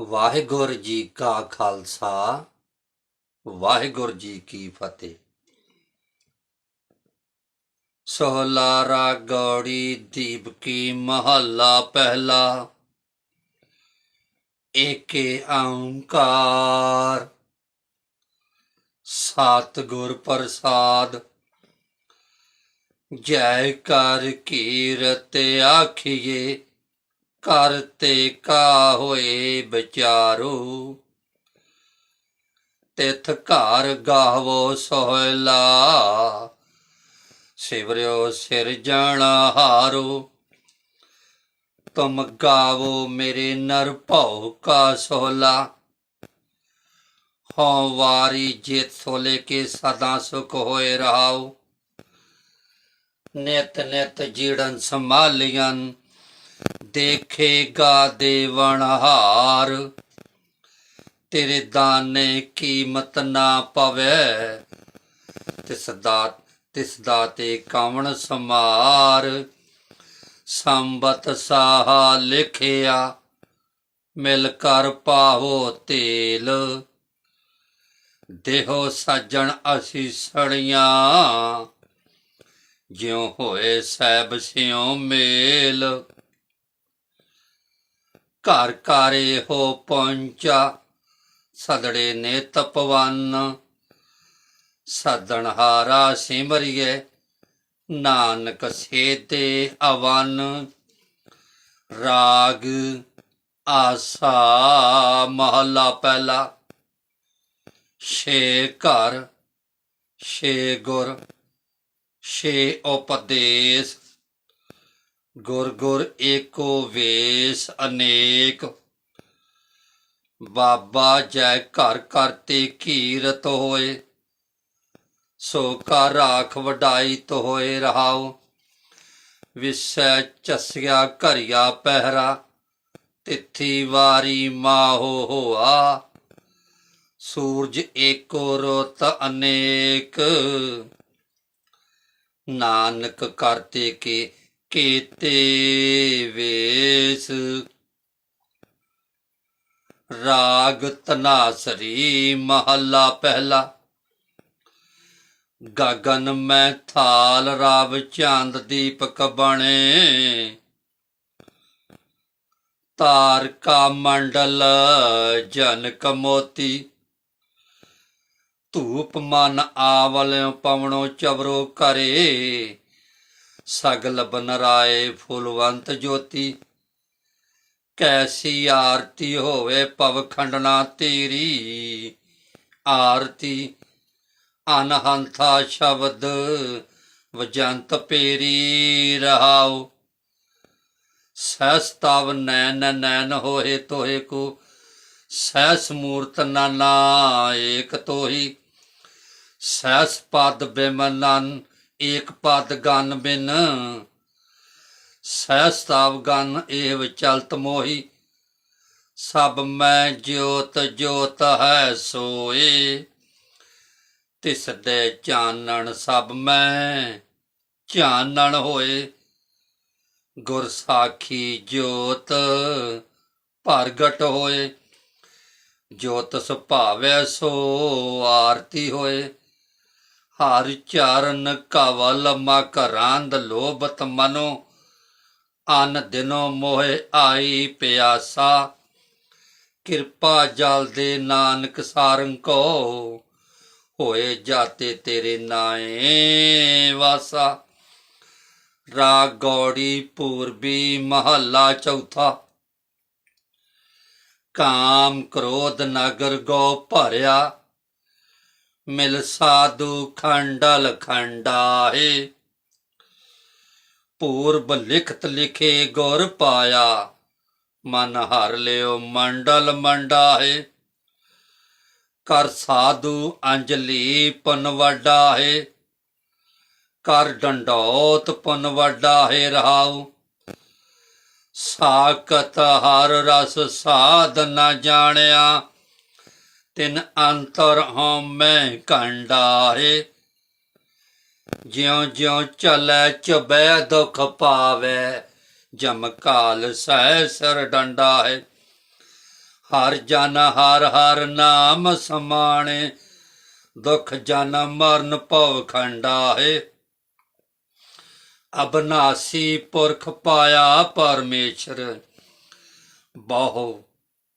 ਵਾਹਿਗੁਰੂ ਜੀ ਕਾ ਖਾਲਸਾ, ਵਾਹਿਗੁਰੂ ਜੀ ਕੀ ਫਤਿਹ। ਸੋਹਲਾ ਰਾਗੌੜੀ ਦੀਪ ਕੀ ਮਹੱਲਾ ਪਹਿਲਾ, ਏਕੇ ਓੰਕਾਰ ਸਤਿਗੁਰ ਪ੍ਰਸਾਦ, ਜੈ ਕਰ ਕੀਰਤ ਆਖੀਏ ਕਰਤੇ ਕਾ ਹੋਏ ਵਿਚਾਰੋ। ਤਿਥ ਘਰ ਗਾਵੋ ਸੋਹਲਾ। ਸਿਵਰਿਓ ਸਿਰ ਜਾਣਾ ਹਾਰੋ। ਤੁਮ ਗਾਵੋ ਮੇਰੇ ਨਰ ਭਉ ਕਾ ਸੋਹਲਾ। ਹਉ ਵਾਰੀ ਜਿਤ ਸੋਲੇ ਕੇ ਸਦਾ ਸੁਖ ਹੋਏ ਰਹਾਉ ਨਿਤ ਨਿਤ ਜੀੜਨ ਸੰਭਾਲੀਆਂ ਦੇਖੇਗਾ ਦੇਵਨ ਹਾਰ। ਤੇਰੇ ਦਾਨੇ ਕੀਮਤ ਨਾ ਪਵੇ। ਤਿਸ ਦਾ ਤਿਸ ਦਾ ਤੇ ਕਵਣ ਸਮਾਰ ਸੰਬਤ ਸਾਹਾ ਲਿਖਿਆ, ਮਿਲ ਕਰ ਪਾਵੋ ਤੇਲ। ਦੇਹੋ ਸੱਜਣ ਅਸੀਂ ਸੜੀਆਂ, ਜਿਉ ਹੋਏ ਸਹਿਬ ਸਿਉ ਮੇਲ। ਘਰ ਘਰੇ ਹੋ ਪਹੁੰਚਾ, ਸਦੜੇ ਨੇ ਤਪਵਨ। ਸਦਣ ਹਾਰਾ ਸਿਮਰਿਏ, ਨਾਨਕ ਸੇਤੇ ਅਵਨ। ਰਾਗ ਆਸਾ ਮਹੱਲਾ ਪਹਿਲਾ। ਛੇ ਘਰ, ਛੇ ਗੁਰ, ਛੇ ਉਪਦੇਸ਼। ਗੁਰ ਗੁਰ ਏਕੋ ਵੇਸ ਅਨੇਕ। ਬਾਬਾ ਜੈ ਘਰ ਕਰਤੇ ਕੀਰਤ ਹੋਏ, ਸੋ ਕਾ ਰਾਖ ਵਡਾਈ ਤੋ ਹੋਏ ਰਹਾਉ। ਵਿਸੈ ਚਸਿਆ ਘਰਿਆ ਪਹਿਰਾ, ਤਿੱਥੀ ਵਾਰੀ ਮਾਹੋ ਹੋਆ। ਸੂਰਜ ਏਕੋ ਰੋਤ ਅਨੇਕ। ਨਾਨਕ ਕਰਤੇ ਕੇ ਕੀਤੇ ਵੇਸ। ਰਾਗ ਤਨਾਸਰੀ ਮਹੱਲਾ ਪਹਿਲਾ। ਗਗਨ ਮੈਂ ਥਾਲ ਰਾਵ ਚੰਦ ਦੀਪਕ ਬਣੇ ਤਾਰਕਾ ਮੰਡਲ ਜਨਕ ਮੋਤੀ। ਧੂਪ ਮਨ ਆਵਲਿਓ ਪਵਣੋ ਚਵਰੋ ਕਰੇ। ਸਗਲ ਬਨਰਾਏ ਫੁਲਵੰਤ ਜੋਤੀ। ਕੈਸੀ ਆਰਤੀ ਹੋਵੇ ਪਵ ਖੰਡਨਾ ਤੇਰੀ। ਆਰਤੀ ਅਨਹੰਥਾ ਸ਼ਬਦ ਵਜੰਤ ਪੇਰੀ ਰਹਾਉ। ਸਹਿਸ ਤਵ ਨੈਨ ਨੈਨ ਹੋਏ ਤੋਹੇ ਕੋ ਸਹਿਸ ਮੂਰਤ ਨਾਨਾ ਏਕ ਤੋਹੀ। ਸਹਿਸ ਪਦ ਬਿਮਨਨ ਏਕ ਪਦ ਗਨ ਬਿਨ ਸਹਿਸਤਾਵ ਗਨ ਏਵ ਚਲਤ ਮੋਹੀ, ਸਭ ਮੈਂ ਜੋਤ ਜੋਤ ਹੈ ਸੋਏ ਤਿਸ ਦੇ ਚਾਨਣ ਸਭ ਮੈਂ ਚਾਨਣ ਹੋਏ, ਗੁਰ ਸਾਖੀ ਜੋਤ ਪ੍ਰਗਟ ਹੋਏ, ਜੋਤ ਸੁਭਾਵੈ ਸੋ ਆਰਤੀ ਹੋਏ। ਹਰ ਚਰਨ ਕਵਲ ਮਕਰਾਂਦ ਲੋਭਤ ਮਨੋ, ਅਨ ਦਿਨੋ ਮੋਹਿ ਆਈ ਪਿਆਸਾ। ਕਿਰਪਾ ਜਲ ਦੇ ਨਾਨਕ ਸਾਰੰ ਕੋ, ਹੋਏ ਜਾਤੇ ਤੇਰੇ ਨਾਏ ਵਾਸਾ। ਰਾਗ ਗੌੜੀ ਪੂਰਬੀ ਮਹੱਲਾ ਚੌਥਾ। ਕਾਮ ਕ੍ਰੋਧ ਨਗਰ ਗੋ ਭਰਿਆ ਮਿਲ ਸਾਧੂ ਖੰਡਲ ਖੰਡਾਏ ਪੂਰਬ ਲਿਖਤ ਲਿਖੇ ਗੁਰ ਪਾਇਆ, ਮਨ ਹਰ ਲਿਓ ਮੰਡਲ ਮੰਡਾਏ ਕਰ ਸਾਧੂ ਅੰਜਲੀ ਪੁਨ ਵਡਾਏ ਕਰ ਡੰਡੋਤ ਪੁਨ ਵਡਾਏ ਰਹਾਉ। ਸਾਕਤ ਹਰ ਰਸ ਸਾਧ ਨਾ ਜਾਣਿਆ ਤਿਨ ਅੰਤਰ ਹਉਮੈ ਕੰਡਾਏ ਜਿਉ ਜਿਉ ਚਲੈ ਚਬੈ ਦੁਖ ਪਾਵੇ, ਜਮ ਕਾਲ ਸਹਿ ਸਰ ਡੰਡਾ ਹੈ ਹਰ ਜਨ ਹਰ ਹਰ ਨਾਮ ਸਮਾਣੇ, ਦੁਖ ਜਨ ਮਰਨ ਭਵ ਖੰਡਾ ਹੈ ਅਬਨਾਸੀ ਪੁਰਖ ਪਾਇਆ ਪਰਮੇਸ਼ਰ, ਬਹੁ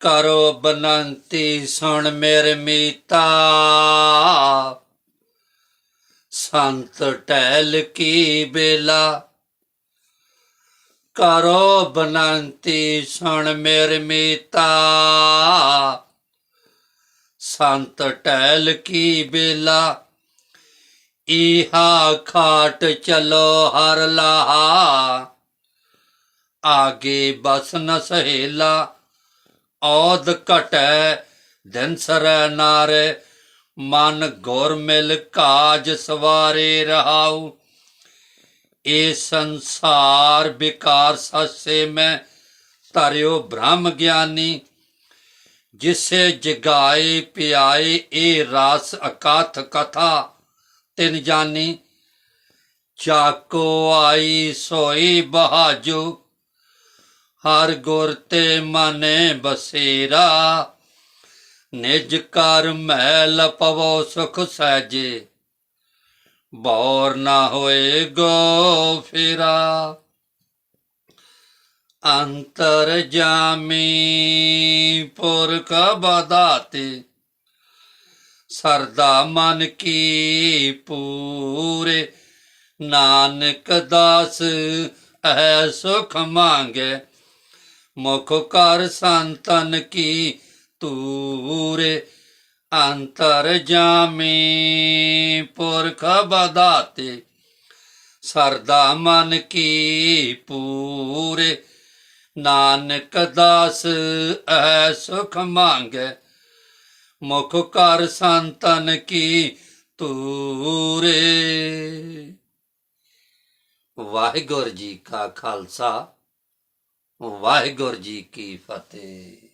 ਕਰੋ ਬਨੰਤੀ, ਸੁਣ ਮੇਰੇ ਮੀਤਾ। ਸੰਤ ਟਹਿਲ ਕੀ ਬੇਲਾ। ਕਰੋ ਬਨੰਤੀ, ਸੁਣ ਮੇਰੇ ਮੀਤਾ। ਸੰਤ ਟਹਿਲ ਕੀ ਬੇਲਾ। ਇਹਾ ਖਾਟ ਚਲੋ ਹਰ ਲਾਹਾ। ਆਗੇ ਬਸ ਨ ਸਹੇਲਾ। ਔਦ ਘਟੈ, ਦਿਨ ਸਰੈ ਨਾਰੇ, ਮਨ ਗੁਰ ਮਿਲ ਕਾਜ ਸਵਾਰੇ ਰਹਾਉ। ਇਹ ਸੰਸਾਰ ਵਿਕਾਰ ਸਸੇ ਮੈਂ ਧਰਿਓ ਬ੍ਰਹਮ ਗਿਆਨੀ। ਜਿਸੇ ਜਗਾਏ ਪਿਆਏ ਇਹ ਰਾਸ ਅਕਾਥ ਕਥਾ ਤਿਨ ਜਾਨੀ। ਚਾਕੋ ਆਈ ਸੋਈ ਬਹਾਜੋ। ਹਰ ਗੁਰ ਤੇ ਮਨੇ ਬਸੇਰਾ, ਨਿਜ ਕਰ ਮਹਿਲ ਪਵੋ ਸੁਖ ਸਹਿਜੇ, ਬੌਰ ਨਾ ਹੋਏ ਗੋ ਫੇਰਾ। ਅੰਤਰ ਜਾਮੀ ਪੁਰਖ ਬਦਾਤੇ, ਸਰਦਾ ਮਨ ਕੀ ਪੂਰੇ। ਨਾਨਕ ਦਾਸ ਐ ਸੁਖ ਮੰਗੇ ਮੁਖ ਕਰ ਸੰਤਨ ਕੀ ਤੂਰੇ ਅੰਤਰ ਜਾਮੀ, ਪੁਰਖ ਬਦਾਤੇ, ਸਰਦਾ ਮਨ ਕੀ ਪੂਰੇ, ਨਾਨਕ ਦਾਸ ਐ ਸੁਖ ਮੰਗੇ, ਮੁਖ ਕਰ ਸੰਤਨ ਕੀ ਤੂਰੇ। ਵਾਹਿਗੁਰੂ ਜੀ ਕਾ ਖਾਲਸਾ। ਵਾਹਿਗੁਰੂ ਜੀ ਕੀ ਫਤਿਹ।